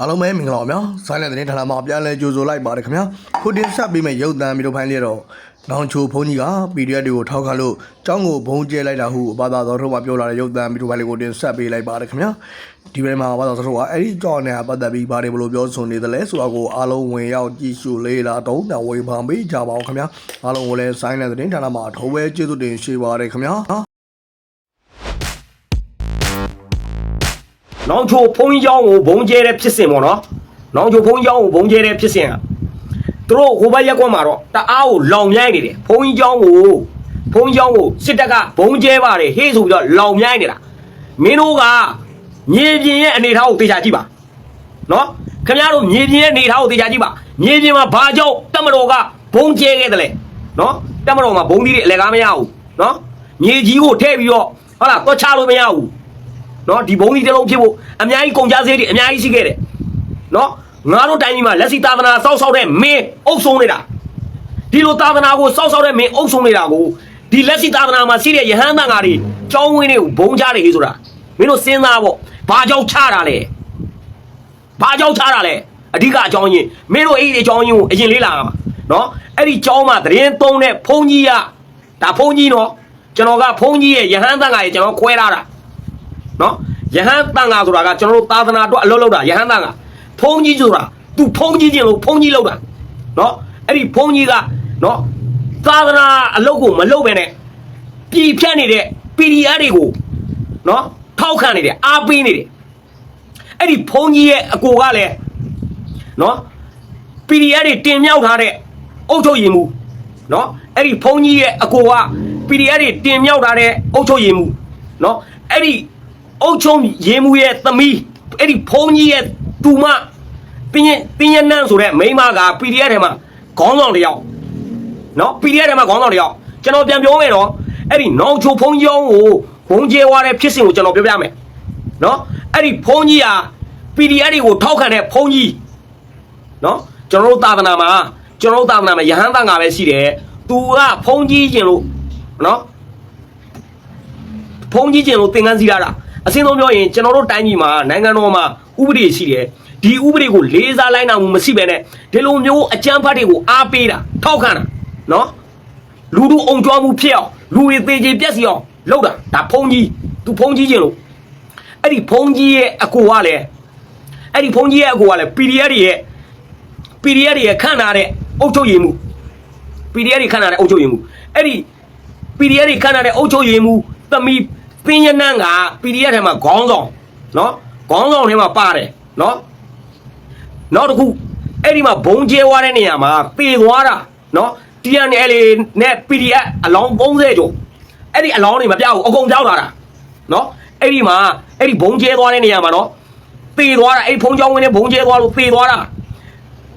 အားလုံးပဲမင်္ဂလာပါဗျာဆိုင်းတဲ့တဲ့ဌာနမှာပြန်လဲကြိုဆိုလိုက်ပါတယ်ခင်ဗျာခုတင်ဆက်ပေးမယ့်ရုပ်သံမျိုးဖိုင်းလေးတော့နောင်ချိုဘုန်းကြီးက PDF တွေကိုထောက်ခံလို့ចောင်းကိုဘုံကျဲလိုက်တာဟုဘာသာတော်ထုတ်မှာပြောလာတဲ့ရုပ်သံမျိုးဖိုင်းလေးကိုတင်ဆက်ပေးလိုက်ပါတယ်ခင်ဗျာဒီဘက်မှာဘာသာတော်ထုတ်ကအဲ့ဒီကြောင်းနဲ့ပတ်သက်ပြီးဘာတွေဘလို့ပြောဆိုနေသလဲဆိုတာကိုအားလုံးဝင်ရောက်ကြည့်ရှုလေးလာတော့တဝေဖန်ပေးကြပါအောင်ခင်ဗျာအားလုံးကိုလည်းဆိုင်းတဲ့တဲ့ဌာနမှာထောပဲကျေးဇူးတင်ရှိပါတယ်ခင်ဗျာ နောင်ချိုဖုံးကြီးเจ้าကိုဘုံကျဲတဲ့ဖြစ်စဉ်ပေါ့နော်နောင်ချိုဖုံးကြီးเจ้าကိုဘုံကျဲတဲ့ဖြစ်စဉ်ကသူတို့ဟိုဘက်ရက်ကွက်မှာတော့တအားကိုလောင်မြိုင်းနေတယ်ဖုံးကြီးเจ้าကိုဖုံးကြီးเจ้าကိုစစ်တပ်ကဘုံကျဲပါတယ်ဟေးဆိုပြီးတော့လောင်မြိုင်းနေတာမင်းတို့ကမြေပြင်ရဲ့အနေထားကိုတေချာကြည့်ပါနော်ခင်ဗျားတို့မြေပြင်ရဲ့အနေထားကိုတေချာကြည့်ပါမြေပြင်မှာဘာကြောင့်တက်မတော်ကဘုံကျဲခဲ့တယ်လဲနော်တက်မတော်မှာဘုံသီးတွေအလဲကားမရဘူးနော်မြေကြီးကိုထည့်ပြီးတော့ဟုတ်လားတော့ချလို့မရဘူး နော်ဒီဘုံကြီးတစ်လုံးဖြစ်ဖို့အများကြီးကုန်ကြစည်တွေအများကြီးရှိခဲ့တယ်နော်ငါတို့တိုင်းပြည်မှာလက်စီသာသနာစောက်စောက်တဲ့မင်းအုပ်ဆုံးနေတာဒီလိုသာသနာကိုစောက်စောက်တဲ့မင်းအုပ်ဆုံးနေတာကိုဒီလက်စီသာသနာမှာရှိတဲ့ယဟန်တန်ဃာတွေကျောင်းဝင်းတွေကိုဘုံကြတယ်ဟေးဆိုတာမင်းတို့စဉ်းစားပေါ့ဘာကြောင့်ချတာလဲဘာကြောင့်ချတာလဲအဓိကအကြောင်းရင်းမင်းတို့အဲ့ဒီအကြောင်းရင်းကိုအရင်လေးလာမှာနော်အဲ့ဒီကျောင်းမှာသတင်းသုံးတဲ့ဘုန်းကြီးကဒါဘုန်းကြီးနော်ကျွန်တော်ကဘုန်းကြီးရဲ့ယဟန်တန်ဃာရဲ့ကျွန်တော်ခွဲထားတာ နော်ယဟန်တန်ဃာဆိုတာကကျွန်တော်တို့သာသနာအတွက်အလုပ်လုပ်တာယဟန်တန်ဃာဖုန်းကြီးဆိုတာ तू ဖုန်းကြီးချင်းလို့ဖုန်းကြီးလုပ်တာနော်အဲ့ဒီဖုန်းကြီးကနော်သာသနာအလုပ်ကိုမလုပ်ပဲနဲ့ပြည်ဖြတ်နေတဲ့ PDF တွေကိုနော်ထောက်ခံနေတယ်အားပေးနေတယ်အဲ့ဒီဖုန်းကြီးရဲ့အကိုကလည်းနော် PDF တွေတင်မြောက်ထားတဲ့အုတ်ထုတ်ရင်မူနော်အဲ့ဒီဖုန်းကြီးရဲ့အကိုက PDF တွေတင်မြောက်ထားတဲ့အုတ်ထုတ်ရင်မူနော်အဲ့ဒီ အုတ်ချုံရင်မူရဲ့သမီးအဲ့ဒီဖုန်းကြီးရဲ့တူမတင်းရင်တင်းရနန်းဆိုတဲ့မိန်းမက PDF ထဲမှာခေါင်းဆောင်တစ်ယောက်နော် PDF ထဲမှာခေါင်းဆောင်တစ်ယောက်ကျွန်တော်ပြန်ပြောမယ်နော်အဲ့ဒီနောင်ချိုဖုန်းကြီးအောင်ကိုဘုံကျဲသွားတဲ့ဖြစ်စဉ်ကိုကျွန်တော်ပြောပြမယ်နော်အဲ့ဒီဖုန်းကြီးဟာ PDF တွေကိုထောက်ခံတဲ့ဖုန်းကြီးနော်ကျွန်တော်တို့သာသနာမှာကျွန်တော်တို့သာသနာမှာယဟန်တန်ငါပဲရှိတယ်သူကဖုံးကြီးကျင်လို့နော်ဖုံးကြီးကျင်လို့သင်္ကန်းစီရတာ အစင်းဆုံးပြောရင်ကျွန်တော်တို့တိုင်းပြည်မှာနိုင်ငံတော်မှာဥပဒေရှိတယ်ဒီဥပဒေကိုလေးစားလိုက်နိုင်မှုမရှိဘဲနဲ့ဒီလိုမျိုးအကြမ်းဖက်တွေကိုအားပေးတာထောက်ခံတာနော်လူလူအောင်ကြွားမှုဖြစ်အောင်လူတွေသေချေပြက်စီအောင်လုပ်တာဒါဖုံးကြီးသူဖုံးကြီးကျင်လို့အဲ့ဒီဖုံးကြီးရဲ့အကူကလည်းအဲ့ဒီဖုံးကြီးရဲ့အကူကလည်း PDF တွေရဲ့ PDF တွေခန့်ထားတဲ့အုပ်ချုပ်ရေးမှု PDF တွေခန့်ထားတဲ့အုပ်ချုပ်ရေးမှုအဲ့ဒီ PDF တွေခန့်ထားတဲ့အုပ်ချုပ်ရေးမှုသမီး ပင်းရနန်းက PDF ထဲမှာခေါင်းဆောင်နော်ခေါင်းဆောင်ထဲမှာပါတယ်နော်နောက်တစ်ခုအဲ့ဒီမှာဘုံကျဲသွားတဲ့နေရာမှာပေသွားတာနော် TNL နဲ့ PDF အလောင်း30ကျော်အဲ့ဒီအလောင်းတွေမပြောက်ဘူးအကုန်ပြောက်လာတာနော်အဲ့ဒီမှာအဲ့ဒီဘုံကျဲသွားတဲ့နေရာမှာနော်ပေသွားတာအဲ့ဒီဖုံးချောင်းဝင်တဲ့ဘုံကျဲသွားလို့ပေသွားတာ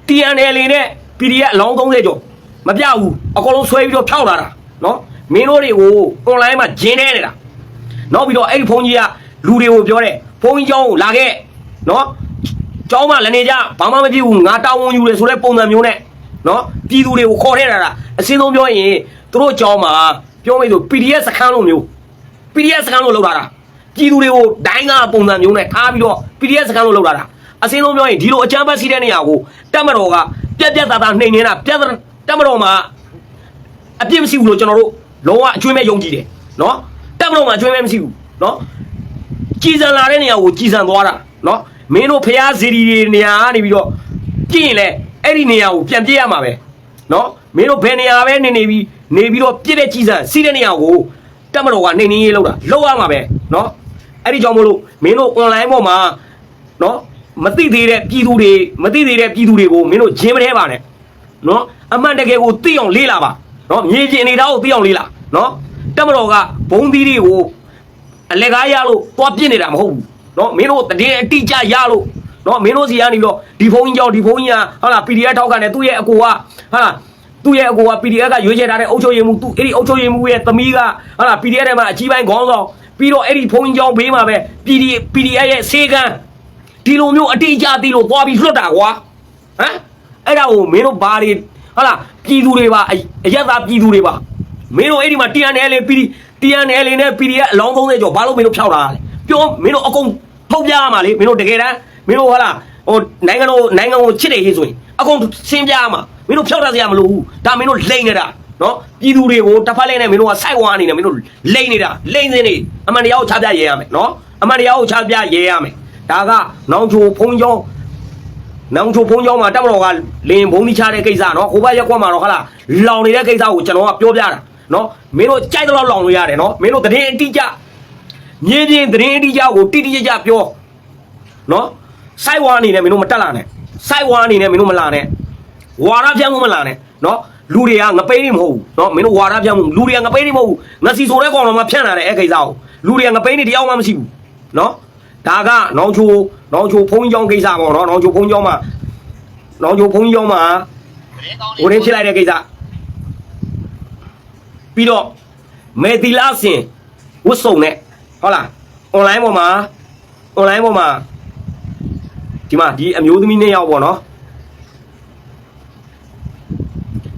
TNL နဲ့ PDF အလောင်း30ကျော်မပြဘူးအကုန်လုံးဆွဲပြီးတော့ဖြောက်လာတာနော်မင်းတို့တွေကို online မှာဂျင်းနေနေတာ နောက်ပြီးတော့အဲ့ဒီဘုန်းကြီးကလူတွေကိုပြောတယ်ဘုန်းကြီးကျောင်းကိုလာခဲ့နော်ကျောင်းမှာလည်းနေကြဘာမှမဖြစ်ဘူးငါတာဝန်ယူတယ်ဆိုတဲ့ပုံစံမျိုးနဲ့နော်ပြည်သူတွေကိုခေါ်ထဲတာတာအစင်းဆုံးပြောရင်သူတို့ကျောင်းမှာပြောမိဆို PDF စခန်းလိုမျိုး PDF စခန်းလိုလောက်တာတာပြည်သူတွေကိုဒိုင်းကပုံစံမျိုးနဲ့ထားပြီးတော့ PDF စခန်းလိုလောက်တာတာအစင်းဆုံးပြောရင်ဒီလိုအကြမ်းဖက်စီးတဲ့နေရာကိုတက်မတော်ကပြက်ပြက်သားသားနှိမ်နေတာပြက်တက်မတော်မှာအပြစ်မရှိဘူးလို့ကျွန်တော်တို့လုံးဝအကျွေးမဲ့ယုံကြည်တယ်နော် ဘလုံးမှာအကျွမ်းမဲမရှိဘူးနော်ကြည်စံလာတဲ့နေရာကိုကြည်စံသွားတာနော်မင်းတို့ဖျားစီရီတွေနေရာကနေပြီးတော့ကြည့်ရင်လေအဲ့ဒီနေရာကိုပြန်ပြစ်ရမှာပဲနော်မင်းတို့ဘယ်နေရာပဲနေနေပြီးနေပြီးတော့ပြစ်တဲ့ကြည်စံစီးတဲ့နေရာကိုတက်မတော်ကနှိမ်နှင်းရေးလောက်တာလောက်ရမှာပဲနော်အဲ့ဒီကြောင့်မို့လို့မင်းတို့ online ပေါ်မှာနော်မသိသေးတဲ့ပြည်သူတွေမသိသေးတဲ့ပြည်သူတွေကိုမင်းတို့ဂျင်းမထဲပါနဲ့နော်အမှန်တကယ်ကိုသိအောင်လေ့လာပါနော်မြေပြင်အနေသားကိုသိအောင်လေ့လာနော် တက်မတော်ကဘုံသီးတွေကိုအလက်ကားရလို့သွားပြစ်နေတာမဟုတ်ဘူးနော်မင်းတို့တည်အတိကြရလို့နော်မင်းတို့စီကနေတော့ဒီဘုံကြီးကြောင့်ဒီဘုံကြီးကဟာလာ PDF ထောက်ကနဲ့သူ့ရဲ့အကိုကဟာလာသူ့ရဲ့အကိုက PDF ကရွေးချယ်ထားတဲ့အုပ်ချုပ်ရေးမှူးသူအဲ့ဒီအုပ်ချုပ်ရေးမှူးရဲ့သမီးကဟာလာ PDF ထဲမှာအကြီးပိုင်းခေါင်းဆောင်ပြီးတော့အဲ့ဒီဘုံကြီးကြောင့်ဘေးမှာပဲ PDF PDF ရဲ့ဆေးကန်းဒီလိုမျိုးအတိအကျသိလို့သွားပြီးလွတ်တာကွာဟမ်အဲ့ဒါကိုမင်းတို့ဘာတွေဟာလာပြည်သူတွေပါအယက်သားပြည်သူတွေပါ မင်းတို့အဲ့ဒီမှာ TNL PD TNL နဲ့ PDF အလောင်း30ကျော်ဘာလို့မင်းတို့ဖြောက်လာတာလဲပြောမင်းတို့အကုန်ထုတ်ပြရမှာလေမင်းတို့တကယ်တမ်းမင်းတို့ဟာလာဟဟိုနိုင်ငံတော်နိုင်ငံကိုချစ်တယ်ဟေးဆိုရင်အကုန်ရှင်းပြရမှာမင်းတို့ဖျောက်တတ်စရာမလိုဘူးဒါမင်းတို့လိမ့်နေတာနော်ပြည်သူတွေကိုတစ်ဖက်လဲနဲ့မင်းတို့ကစိုက်ဝါနေတယ်မင်းတို့လိမ့်နေတာလိမ့်စင်းနေအမှန်တရားကိုချပြရဲရမယ်နော်အမှန်တရားကိုချပြရဲရမယ်ဒါကနောင်ချိုဖုံးကြောင်းနောင်ချိုဖုံးကြောင်းမှာတက်မတော်ကလင်းဘုံကြီးချတဲ့ကိစ္စနော်ဟိုဘက်ရက်ကွက်မှာတော့ဟာလာလောင်နေတဲ့ကိစ္စကိုကျွန်တော်ကပြောပြတာ နော်မင်းတို့ကြိုက်တော့လောင်လို့ရတယ်နော်မင်းတို့တည်င်းအတိအကျမြေပြင်တည်င်းအတိအကျကိုတိတိကျကျပြောနော်စိုက်ဝါအနေနဲ့မင်းတို့မတက်လာနဲ့စိုက်ဝါအနေနဲ့မင်းတို့မလာနဲ့ဝါရပြန့်မှုမလာနဲ့နော်လူတွေကငပိန်းနေမဟုတ်ဘူးနော်မင်းတို့ဝါရပြန့်မှုလူတွေကငပိန်းနေမဟုတ်ဘူးငစီဆိုတဲ့ကောင်တော်မှဖြန့်လာတဲ့အဲ့ကိစ္စကိုလူတွေကငပိန်းနေတရားမှမရှိဘူးနော်ဒါကနောင်ချိုနောင်ချိုဖုံးကြီးကျောင်းကိစ္စပေါ့နော်နောင်ချိုဖုံးကြီးကျောင်းမှာနောင်ချိုဖုံးကြီးကျောင်းမှာဟိုရင်းဖြစ်လိုက်တဲ့ကိစ္စ ပြီးတော့မေတီလာစင်ဝတ်စုံနဲ့ဟုတ်လား online ပေါ်မှာ online ပေါ်မှာဒီမှာဒီအမျိုးသမီးနှစ်ယောက်ပေါ့နော်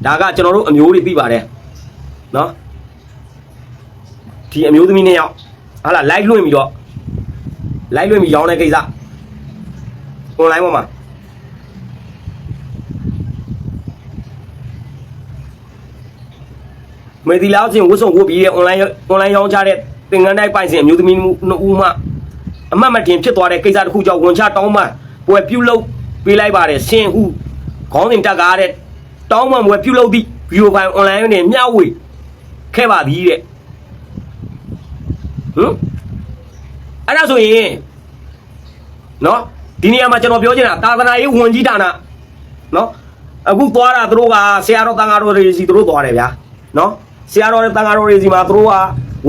ဒါကကျွန်တော်တို့အမျိုးတွေပြပါတယ်နော်ဒီအမျိုးသမီးနှစ်ယောက်ဟာလာ live လွှင့်ပြီးတော့ live လွှင့်ပြီးရောင်းတဲ့ကိစ္စ online ပေါ်မှာ မေဒီလောက်ချင်းဝတ်စုံဝတ်ပြီးတဲ့ online online ရောင်းချတဲ့သင်္ကန်းတိုက်ပိုင်စဉ်အမျိုးသမီးနှစ်ဦးမှအမှတ်မတင်ဖြစ်သွားတဲ့ကိစ္စတစ်ခုကြောင့်ဝန်ချတောင်းမှပွဲပြုတ်လုပေးလိုက်ပါတယ်ဆင်ဟုခေါင်းစဉ်တက်ကားတဲ့တောင်းမှပွဲပြုတ်လုသည့်ဗီဒီယိုဖိုင်အွန်လိုင်းနဲ့မျှဝေခဲ့ပါသည်တဲ့ဟမ်အဲ့ဒါဆိုရင်နော်ဒီနေရာမှာကျွန်တော်ပြောချင်တာသာသနာရေးဝန်ကြီးဌာနနော်အခုသွားတာသူတို့ကဆရာတော်တန်ဃာတော်တွေစီသူတို့သွားတယ်ဗျာနော် ဆရာတော်တန်ဃာတော်တွေစီမှာသူတို့က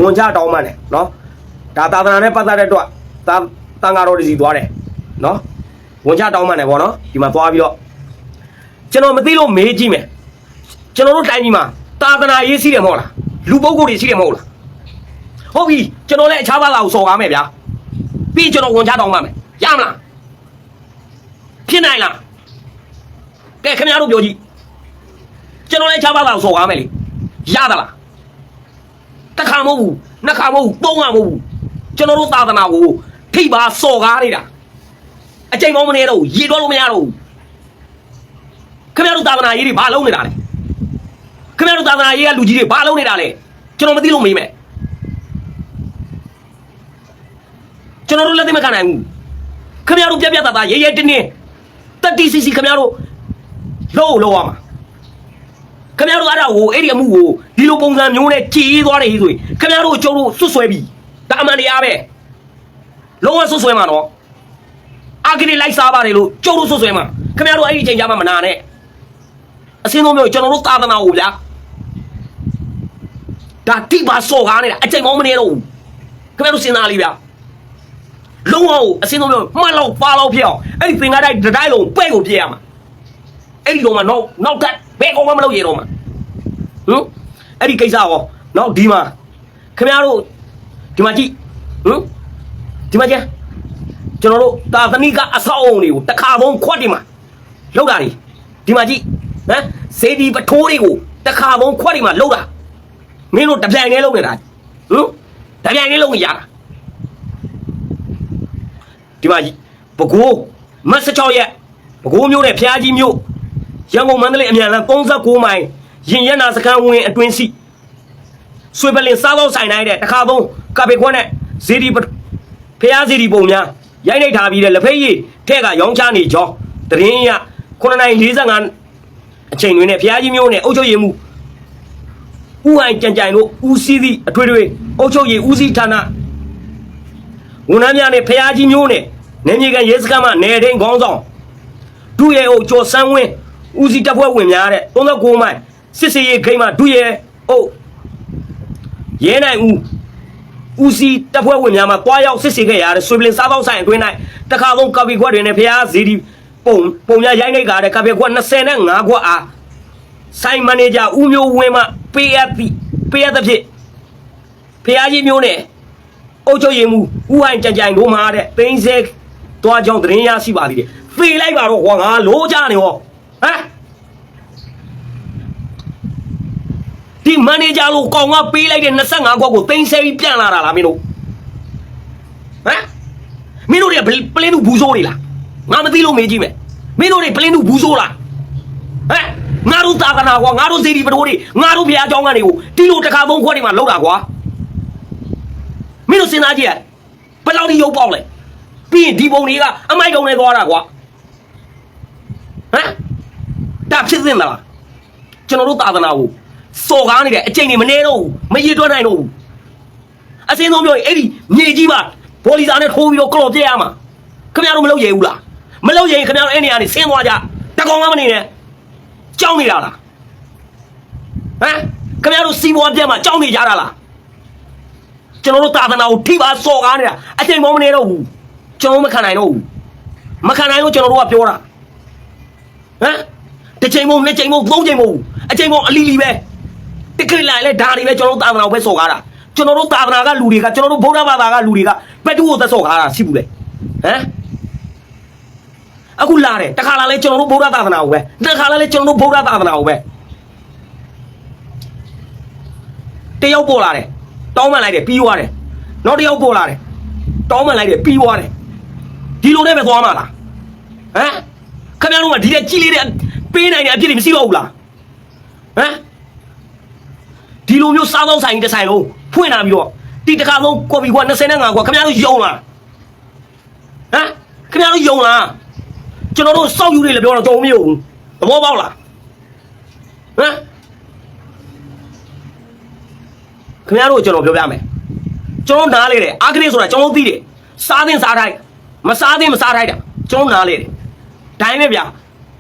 ဝန်ချတောင်းမှတယ်နော်ဒါသာသနာနဲ့ပတ်သက်တဲ့အတွက်သာတန်ဃာတော်တွေစီသွားတယ်နော်ဝန်ချတောင်းမှတယ်ဗောနော်ဒီမှာသွားပြီးတော့ကျွန်တော်မသိလို့မေးကြည့်မယ်ကျွန်တော်တို့တိုင်းပြည်မှာသာသနာရေးရှိတယ်မဟုတ်လားလူပုဂ္ဂိုလ်တွေရှိတယ်မဟုတ်လားဟုတ်ပြီကျွန်တော်လည်းအခြားဘာသာကိုစော်ကားမယ်ဗျာပြီးကျွန်တော်ဝန်ချတောင်းမှမယ်ရမလားဖြစ်နိုင်လားကဲခင်ဗျားတို့ပြောကြည့်ကျွန်တော်လည်းအခြားဘာသာကိုစော်ကားမယ်လေ ရသလားတစ်ခါမဟုတ်ဘူးနှစ်ခါမဟုတ်ဘူးသုံးခါမဟုတ်ဘူးကျွန်တော်တို့သာသနာကိုထိပ်ပါစော်ကားနေတာအချိန်မောင်းမနေတော့ဘူးရေတော့လို့မရတော့ဘူးခင်ဗျားတို့သာသနာရေးတွေဘာလုပ်နေတာလဲခင်ဗျားတို့သာသနာရေးကလူကြီးတွေဘာလုပ်နေတာလဲကျွန်တော်မသိလို့မေးမယ်ကျွန်တော်တို့လက်သိမခံနိုင်ဘူးခင်ဗျားတို့ပြက်ပြက်သားသားရဲရဲတင်းတင်းတက်တီစီစီခင်ဗျားတို့လို့လို့ရမှာ ခင်ဗျားတို့အဲ့ဒါကိုအဲ့ဒီအမှုကိုဒီလိုပုံစံမျိုးနဲ့ကြည်သွားတယ်ဟိဆိုရင်ခင်ဗျားတို့ကျုပ်တို့ဆွတ်ဆွဲပြီဒါအမှန်တရားပဲလုံးဝဆွတ်ဆွဲမှာနော်အာဂရီလိုက်စားပါတယ်လို့ကျုပ်တို့ဆွတ်ဆွဲမှာခင်ဗျားတို့အဲ့ဒီအချိန်ကြမှာမနာနဲ့အစင်းဆုံးမျိုးကျွန်တော်တို့သာသနာကိုဗျာဒါတိပါစော်ကားနေတာအချိန်မောင်းမနေတော့ဘူးခင်ဗျားတို့စဉ်းစားလေးဗျာလုံးဝအစင်းဆုံးမျိုးမှတ်လောက်ပါလောက်ဖြစ်အောင်အဲ့ဒီသင်္ကားတိုင်းတစ်တိုင်းလုံးပဲ့ကိုပြည့်ရမှာအဲ့ဒီတော့မှနောက်နောက်တက် ဘယ်ကောင်မှမလုပ်ရတော့မှဟင်အဲ့ဒီကိစ္စရောနောက်ဒီမှာခင်ဗျားတို့ဒီမှာကြည့်ဟင်ဒီမှာကြည့်ကျွန်တော်တို့တာသနိကအဆောက်အုံတွေကိုတစ်ခါသုံးခွက်ဒီမှာလောက်တာနေဒီမှာကြည့်ဟမ်စေဒီပထိုးတွေကိုတစ်ခါသုံးခွက်ဒီမှာလောက်တာမင်းတို့တပြိုင်တည်းလုပ်နေတာဟင်တပြိုင်တည်းလုပ်နေရတာဒီမှာပကိုးမတ်16ရက်ပကိုးမျိုးနဲ့ဖျားကြီးမျိုး ရန်ကုန်မန္တလေးအမြန်လမ်း39မိုင်ရင်ရက်နာစခန်းဝင်အတွင်းစီဆွေပလင်စားသောဆိုင်တိုင်းတဲ့တခါသုံးကပေခွန်းနဲ့ဇီဒီပဖျားဇီဒီပုံများရိုက်နှိပ်ထားပြီးတဲ့လက်ဖက်ရည်ထဲကရောင်းချနေကြောင်းတရင်ရ9:45အချိန်တွင်နဲ့ဖျားကြီးမျိုးနဲ့အုတ်ချုပ်ရည်မှုဥဟိုင်ကြံကြိုင်တို့ဦးစီးသည့်အထွေထွေအုတ်ချုပ်ရည်ဦးစီးဌာနဝန်ထမ်းများနဲ့ဖျားကြီးမျိုးနဲ့နေမြေကန်ရဲစခန်းမှနယ်ထိန်ခေါင်းဆောင်ဒုရဲအုပ်ကျော်စန်းဝင်း ဦးစီးတပ်ဖွဲ့ဝင်များတဲ့39မိုင်စစ်စေးရေးခိမ်းမှာဒုရဲအုပ်ရဲနိုင်ဦးဦးစီးတပ်ဖွဲ့ဝင်များမှာတွားရောက်စစ်ဆေးခဲ့ရတဲ့ဆွေပလင်စားပေါက်ဆိုင်အတွင်း၌တခါသုံးကပီခွက်တွေနဲ့ဖျားဇီဒီပုံပုံများရိုင်းနေကြတဲ့ကပီခွက်25ခွက်အားဆိုင်မန်နေဂျာဦးမျိုးဝင်းမှပေးအပ်သည့်ပေးအပ်သဖြင့်ဖျားကြီးမျိုးနဲ့အုပ်ချုပ်ရေးမှုဦးဟိုင်ကြံကြိုင်တို့မှာတဲ့သိန်းစဲတွားကြောင်းသတင်းရရှိပါသေးတယ်ဖေးလိုက်ပါတော့ဟောငါလိုးကြနေဟော ဟမ်ဒီမန်နေဂျာလိုကောင်ကပေးလိုက်တဲ့25ခွက်ကိုသိန်းဆဲပြီးပြန်လာတာလားမင်းတို့ဟမ်မင်းတို့တွေကပလင်းတို့ဘူးဆိုးတွေလားဟငါမသိလို့မေးကြည့်မယ်မင်းတို့တွေပလင်းတို့ဘူးဆိုးလားဟမ်ငါတို့သာသနာကွာငါတို့စေတီပတိုးတွေငါတို့ဘုရားကျောင်းကနေကိုဒီလိုတစ်ခါသုံးခွက်တွေမှာလောက်တာကွာမင်းတို့စဉ်းစားကြည့်ရဘယ်လောက်ထိရုပ်ပေါက်လဲပြီးရင်ဒီပုံတွေကအမိုက်တုံနဲ့သွားတာကွာဟမ် ဒါဖြစ်သင့်မလားကျွန်တော်တို့သာသနာကိုစော်ကားနေတဲ့အချိန်တွေမနေတော့ဘူးမရည်တွက်နိုင်တော့ဘူးအစင်းဆုံးပြောရင်အဲ့ဒီမြေကြီးပါဘောလီစာနဲ့ထိုးပြီးတော့ကလော်ပြဲရမှာခင်ဗျားတို့မလုပ်ရဘူးလားမလုပ်ရရင်ခင်ဗျားတို့အဲ့နေရာနေဆင်းသွားကြတကောင်ကမနေနဲ့ကြောင်းနေတာလားဟမ်ခင်ဗျားတို့စီးပွားပြတ်မှာကြောင်းနေကြတာလားကျွန်တော်တို့သာသနာကိုထိပါစော်ကားနေတာအချိန်မောမနေတော့ဘူးကျွန်တော်မခံနိုင်တော့ဘူးမခံနိုင်လို့ကျွန်တော်တို့ကပြောတာဟမ် တစ်ချိန်မုံနှစ်ချိန်မုံသုံးချိန်မုံအချိန်မုံအလီလီပဲတခရလိုက်လဲဒါတွေပဲကျွန်တော်တို့သာသနာကိုပဲစော်ကားတာကျွန်တော်တို့သာသနာကလူတွေကကျွန်တော်တို့ဗုဒ္ဓဘာသာကလူတွေကဘယ်သူ့ကိုသက်စော်ကားတာရှိဘူးလေဟမ်အခုလာတယ်တခါလာလဲကျွန်တော်တို့ဗုဒ္ဓသာသနာကိုပဲတခါလာလဲကျွန်တော်တို့ဗုဒ္ဓသာသနာကိုပဲတယောက်ပေါ်လာတယ်တောင်းမှန်လိုက်တယ်ပြီးသွားတယ်နောက်တစ်ယောက်ပေါ်လာတယ်တောင်းမှန်လိုက်တယ်ပြီးသွားတယ်ဒီလိုနဲ့ပဲသွားမှာလားဟမ်ခင်ဗျားတို့ကဒီတဲ့ကြီးလေးတဲ့ ပေးနိုင်တဲ့အဖြစ်တွေမရှိတော့ဘူးလားဟမ်ဒီလိုမျိုးစားသောက်ဆိုင်တစ်ဆိုင်လုံးဖွင့်လာပြီးတော့ဒီတစ်ခါလုံးကော်ပီကွာ25ကွာခင်ဗျားတို့ယုံလားဟမ်ခင်ဗျားတို့ယုံလားကျွန်တော်တို့စောက်ယူနေလည်းပြောတော့တုံမယုံဘူးသဘောပေါက်လားဟမ်ခင်ဗျားတို့ကိုကျွန်တော်ပြောပြမယ်ကျွန်တော်နားလေတယ်အာခရစ်ဆိုတာကျွန်တော်သိတယ်စားသင့်စားထိုက်မစားသင့်မစားထိုက်တာကျွန်တော်နားလေတယ်ဒါပေမဲ့ဗျာ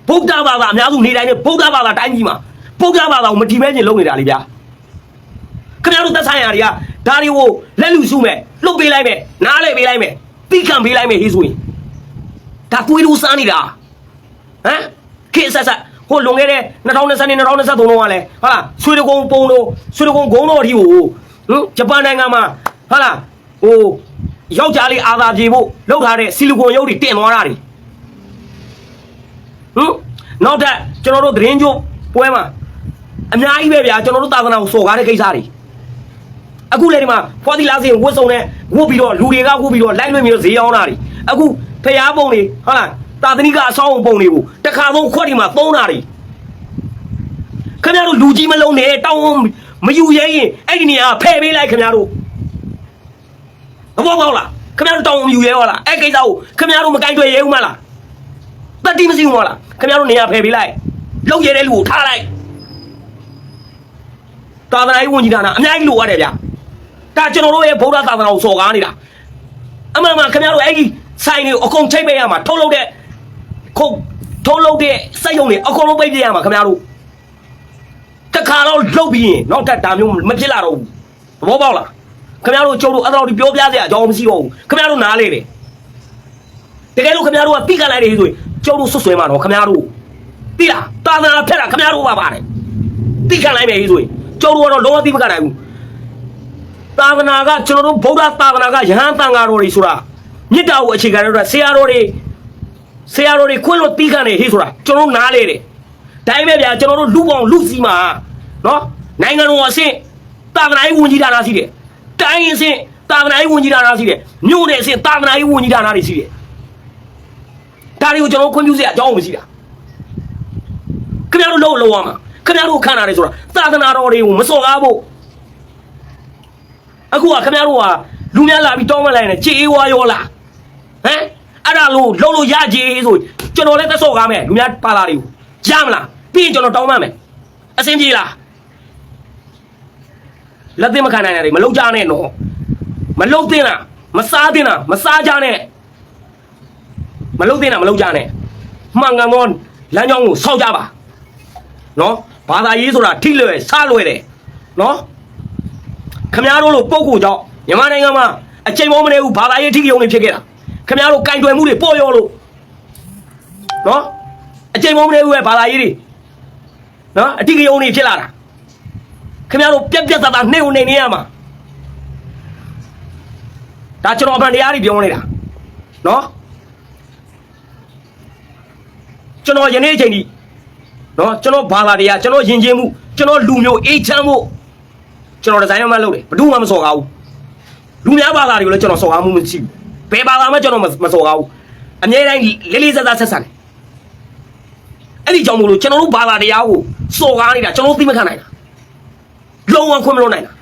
ဗုဒ္ဓဘာသာအများစုနေတိုင်းနဲ့ဗုဒ္ဓဘာသာတိုင်းကြီးမှာဗုဒ္ဓဘာသာကိုမတီးမဲခြင်းလုပ်နေတာလေဗျာခင်ဗျားတို့သက်ဆိုင်ရာတွေကဒါတွေကိုလက်လူစုမဲ့လှုပ်ပေးလိုက်မဲ့နားလဲပေးလိုက်မဲ့ပြီးခံပေးလိုက်မဲ့ဟေးဆိုရင်ဒါကိုယ်လူစားနေတာဟမ်ခေတ်ဆက်ဆက်ဟိုလွန်ခဲ့တဲ့2020နဲ့2023တုန်းကလည်းဟာလားဆွေတကုံပုံလို့ဆွေတကုံဂုံတော်အထိကိုဟင်ဂျပန်နိုင်ငံမှာဟာလားဟိုယောက်ျားလေးအာသာပြေဖို့လောက်ထားတဲ့ဆီလီကွန်ရုပ်တွေတင်သွားတာတွေ ဟင်နောက်ထပ်ကျွန်တော်တို့သတင်းကြိုးပွဲမှာအများကြီးပဲဗျာကျွန်တော်တို့သာသနာကိုစော်ကားတဲ့ကိစ္စတွေအခုလေဒီမှာဖွာတီလာစင်ဝတ်စုံနဲ့ဝတ်ပြီးတော့လူတွေကဝတ်ပြီးတော့လိုက်လွှင့်ပြီးတော့ဈေးရောက်တာတွေအခုဖျားပုံတွေဟုတ်လားတာသနိကအဆောင်းပုံတွေကိုတခါသုံးခွက်ဒီမှာသုံးတာတွေခင်ဗျားတို့လူကြီးမလုံးနဲ့တောင်းမယူရဲရင်အဲ့ဒီနေရာဖယ်ပေးလိုက်ခင်ဗျားတို့မပေါ့ပေါ့လားခင်ဗျားတို့တောင်းမယူရဲဟောလားအဲ့ကိစ္စကိုခင်ဗျားတို့မကင်တွေ့ရဲဘူးမလား တတိမရှိဘူးမလားခင်ဗျားတို့နေရာဖယ်ပေးလိုက်လောက်ရဲတဲ့လူကိုထားလိုက်သာသနာ့ဝန်ကြီးဌာနအများကြီးလိုရတယ်ဗျာဒါကျွန်တော်တို့ရဲ့ဗုဒ္ဓသာသနာကိုစော်ကားနေတာအမှန်မှန်ခင်ဗျားတို့အဲ့ဒီဆိုင်တွေကိုအကုန်ထိတ်ပေးရမှာထုတ်လုပ်တဲ့ခုတ်ထုတ်လုပ်တဲ့စက်ရုံတွေအကုန်လုံးပိတ်ပြရမှာခင်ဗျားတို့တခါတော့လုတ်ပြီးရင်နောက်တက်ဒါမျိုးမဖြစ်လာတော့ဘူးသဘောပေါက်လားခင်ဗျားတို့ကျုပ်တို့အဲ့တော့ဒီပြောပြစရာအကြောင်းမရှိတော့ဘူးခင်ဗျားတို့နားလေတယ်တကယ်လို့ခင်ဗျားတို့ကပြီးကန်လိုက်တယ်ဆိုရင် ကျုပ်တို့ဆွဆွဲမှာတော့ခင်ဗျားတို့တိလားတာသနာဖက်တာခင်ဗျားတို့ပါပါတယ်တိကန်လိုက်မယ်ဆိုရင်ကျုပ်တို့ကတော့လုံးဝတိမကန်နိုင်ဘူးသာသနာကကျွန်တော်တို့ဗုဒ္ဓသာသနာကယဟန်တန်ဃာတော်တွေဆိုတာမြစ်တာကိုအခြေခံရတော့ဆရာတော်တွေဆရာတော်တွေခွင့်လို့တီးခံနေဟေးဆိုတာကျွန်တော်နားလေတယ်ဒါပေမဲ့ဗျာကျွန်တော်တို့လူပေါင်းလူစီမှာနော်နိုင်ငံတော်အဆင့်သာသနာရေးဝန်ကြီးဌာနရှိတယ်တိုင်းအဆင့်သာသနာရေးဝန်ကြီးဌာနရှိတယ်မြို့နယ်အဆင့်သာသနာရေးဝန်ကြီးဌာနတွေရှိတယ် ဒါတွေကိုကျွန်တော်ခွင့်ပြုစရာအကြောင်းမရှိတာခင်ဗျားတို့လုံးလုံးအောင်ခင်ဗျားတို့ခံရတယ်ဆိုတာသာသနာတော်တွေကိုမစော်ကားဖို့အခုကခင်ဗျားတို့ကလူများလာပြီးတောင်းမလိုက်နဲ့ခြေအေးဝါရောလားဟမ်အဲ့ဒါလို့လုံးလို့ရကြည်ဆိုကျွန်တော်လည်းသက်စော်ကားမယ်လူများပါလာတွေကိုရမလားပြီးရင်ကျွန်တော်တောင်းမှမယ်အဆင်ပြေလားလက်သိမခံနိုင်တယ်မလုံးကြနဲ့နော်မလုံးသင့်လားမစားသင့်လားမစားကြနဲ့ မလုံးသင့်လားမလုံးကြနဲ့မှန်ကန်သောလမ်းကြောင်းကိုဆောက်ကြပါနော်ဘာသာရေးဆိုတာထိလွယ်စားလွယ်တယ်နော်ခမည်းတော်လိုပုံကိုကြောင့်မြန်မာနိုင်ငံမှာအချိန်မောမနေဘူးဘာသာရေးထိကြုံနေဖြစ်ခဲ့တာခမည်းတော်ကင်တွယ်မှုတွေပေါ်ရောလို့နော်အချိန်မောမနေဘူးပဲဘာသာရေးတွေနော်အထိကြုံနေဖြစ်လာတာခင်ဗျားတို့ပြက်ပြက်သားသားနှိမ့်နေနေရမှာဒါကျွန်တော်အမှန်တရားတွေပြောနေတာနော် ကျွန်တော်ယနေ့အချိန်ကြီးနော်ကျွန်တော်ဘာသာတရားကျွန်တော်ယဉ်ကျေးမှုကျွန်တော်လူမျိုးအေးချမ်းမှုကျွန်တော်ဒီဇိုင်းမှလုပ်တယ်ဘယ်သူမှမစော်ကားဘူးလူများဘာသာတွေကိုလည်းကျွန်တော်စော်ကားမှုမရှိဘူးဘယ်ဘာသာမှကျွန်တော်မစော်ကားဘူးအမြဲတမ်းလေးလေးစားစားဆက်ဆံတယ်အဲ့ဒီကြောင့်မို့လို့ကျွန်တော်တို့ဘာသာတရားကိုစော်ကားနေတာကျွန်တော်တို့သိမခံနိုင်တာလုံးဝခွင့်မလို့နိုင်တာ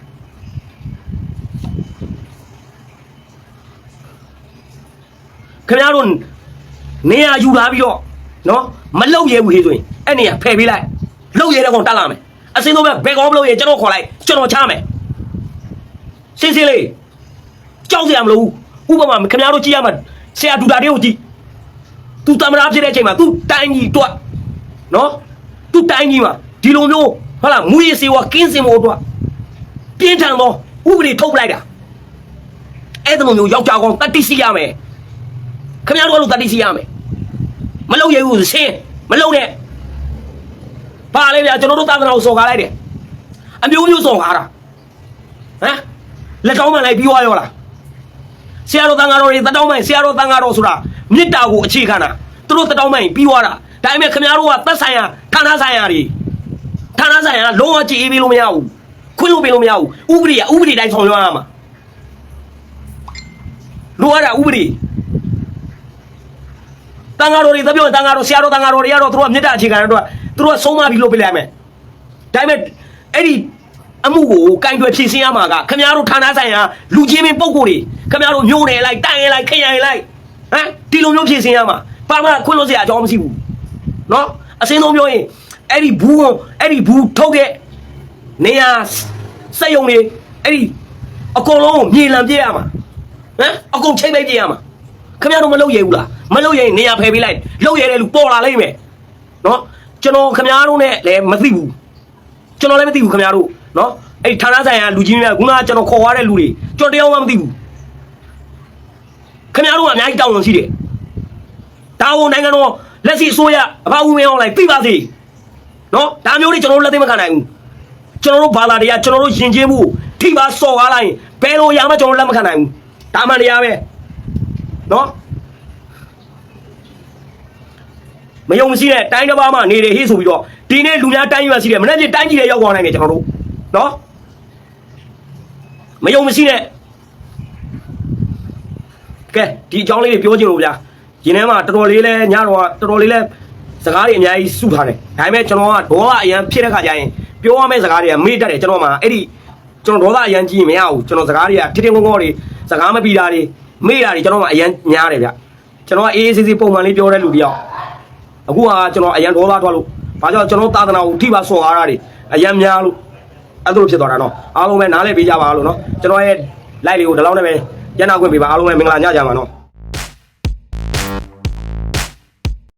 ခင်ဗျားတို့နေရာယူလာပြီးတော့ နော်မလောက်ရဲဘူးဟေးဆိုရင်အဲ့နေရဖယ်ပေးလိုက်လောက်ရဲတဲ့ကောင်တက်လာမယ်အစင်းဆုံးပဲဘယ်ကောင်မလောက်ရဲကျွန်တော်ခေါ်လိုက်ကျွန်တော်ချမယ်စင်းစင်းလေးကြောက်စရာမလိုဘူးဥပမာခင်ဗျားတို့ကြည့်ရမှာဆရာဒူတာတွေကိုကြည့်သူတမနာဖြစ်တဲ့အချိန်မှာသူတိုင်းကြီးတွတ်နော်သူတိုင်းကြီးမှာဒီလိုမျိုးဟုတ်လားမူရစေဝါကင်းစင်ဖို့အတွက်ပြင်းထန်သောဥပဒေထုတ်လိုက်တာအဲ့ဒီလိုမျိုးယောက်ျားကောင်တတိစီရမယ်ခင်ဗျားတို့ကလို့တတိစီရမယ် မလုပ်ရဘူးဆင်းမလုပ်နဲ့ပါလေဗျာကျွန်တော်တို့သာသနာကိုစော်ကားလိုက်တယ်အမျိုးမျိုးစော်ကားတာဟမ်လက်ကောင်းမှန်လိုက်ပြီးသွားရောလားဆရာတော်တန်ဃာတော်တွေတတောင်းမိုင်ဆရာတော်တန်ဃာတော်ဆိုတာမေတ္တာကိုအခြေခံတာသူတို့တတောင်းမိုင်ပြီးသွားတာဒါပေမဲ့ခင်ဗျားတို့ကသက်ဆိုင်ရာဌာနဆိုင်ရာတွေဌာနဆိုင်ရာကလုံးဝကြည်အေးပေးလို့မရဘူးခွင့်လို့ပေးလို့မရဘူးဥပဒေကဥပဒေတိုင်းဆောင်ရွက်ရမှာလိုရတာဥပဒေ တန်ဃာတော်တွေတပြောတန်ဃာတော်ဆရာတော်တန်ဃာတော်တွေကတော့သူတို့ကမေတ္တာအခြေခံတဲ့အတွက်သူတို့ကဆုံးမပြီးလို့ပြလိုက်မယ်ဒါပေမဲ့အဲ့ဒီအမှုကိုကင်တွယ်ဖြည့်ဆင်းရမှာကခင်ဗျားတို့ဌာနဆိုင်ရာလူချင်းမင်းပုံကိုယ်တွေခင်ဗျားတို့ညို့နေလိုက်တိုင်ရလိုက်ခရိုင်လိုက်ဟမ်ဒီလိုမျိုးဖြည့်ဆင်းရမှာဘာမှခွင့်လို့စရာအကြောင်းမရှိဘူးနော်အစင်းဆုံးပြောရင်အဲ့ဒီဘူးကိုအဲ့ဒီဘူးထုတ်တဲ့နေရာစက်ယုံတွေအဲ့ဒီအကုန်လုံးကိုမြေလံပြည့်ရမှာဟမ်အကုန်ချိန်ပိတ်ပြည့်ရမှာ ခင်ဗျားတို့မလုပ်ရဘူးလားမလုပ်ရရင်နေရာဖယ်ပေးလိုက်လုပ်ရတဲ့လူပေါ်လာလိမ့်မယ်နော်ကျွန်တော်ခင်ဗျားတို့နဲ့လည်းမသိဘူးကျွန်တော်လည်းမသိဘူးခင်ဗျားတို့နော်အဲ့ဒီဌာနဆိုင်ရာလူကြီးများခုနကကျွန်တော်ခေါ်သွားတဲ့လူတွေကျွန်တော်တရားမှမသိဘူးခင်ဗျားတို့ကအများကြီးတောင်းဝန်ရှိတယ်ဒါဝန်နိုင်ငံတော်လက်ရှိအစိုးရအဖေဦးမင်းအောင်လိုက်ပြပါစေနော်ဒါမျိုးတွေကျွန်တော်တို့လက်သိမခံနိုင်ဘူးကျွန်တော်တို့ဘာသာတရားကျွန်တော်တို့ယဉ်ကျေးမှုထိပါစော်ကားလိုက်ရင်ဘယ်လိုရမှကျွန်တော်တို့လက်မခံနိုင်ဘူးဒါမှန်တရားပဲ နော်မယုံမရှိတဲ့တိုင်းတစ်ပါးမှနေတယ်ဟေ့ဆိုပြီးတော့ဒီနေ့လူများတိုင်းရွာရှိတယ်မနေ့ကတိုင်းကြီးတွေရောက်သွားနိုင်တယ်ကျွန်တော်တို့နော်မယုံမရှိတဲ့ကဲဒီအကြောင်းလေးတွေပြောချင်လို့ဗျာရင်ထဲမှာတော်တော်လေးလဲညတော့တော်တော်လေးလဲစကားတွေအများကြီးစုထားတယ်ဒါပေမဲ့ကျွန်တော်ကဒေါသအရန်ဖြစ်တဲ့ခါကျရင်ပြောရမယ့်စကားတွေကမေ့တတ်တယ်ကျွန်တော်မှအဲ့ဒီကျွန်တော်ဒေါသအရန်ကြီးရင်မရဘူးကျွန်တော်စကားတွေကထစ်ထင်ကောကောတွေစကားမပြီးတာတွေ မေ့တာတွေကျွန်တော်မှအရန်များတယ်ဗျကျွန်တော်ကအေးအေးဆေးဆေးပုံမှန်လေးပြောတဲ့လူတယောက်အခုကကျွန်တော်အရန်ဒေါသထွက်လို့ဘာကြောင့်ကျွန်တော်သာသနာကိုထိပါဆော်ကားတာတွေအရန်များလို့အဲ့လိုဖြစ်သွားတာနော်အားလုံးပဲနားလည်ပေးကြပါလို့နော်ကျွန်တော်ရဲ့ live လေးကိုဒီလောက်နဲ့ပဲညနာခွင့်ပေးပါအားလုံးပဲမင်္ဂလာညကြပါနော်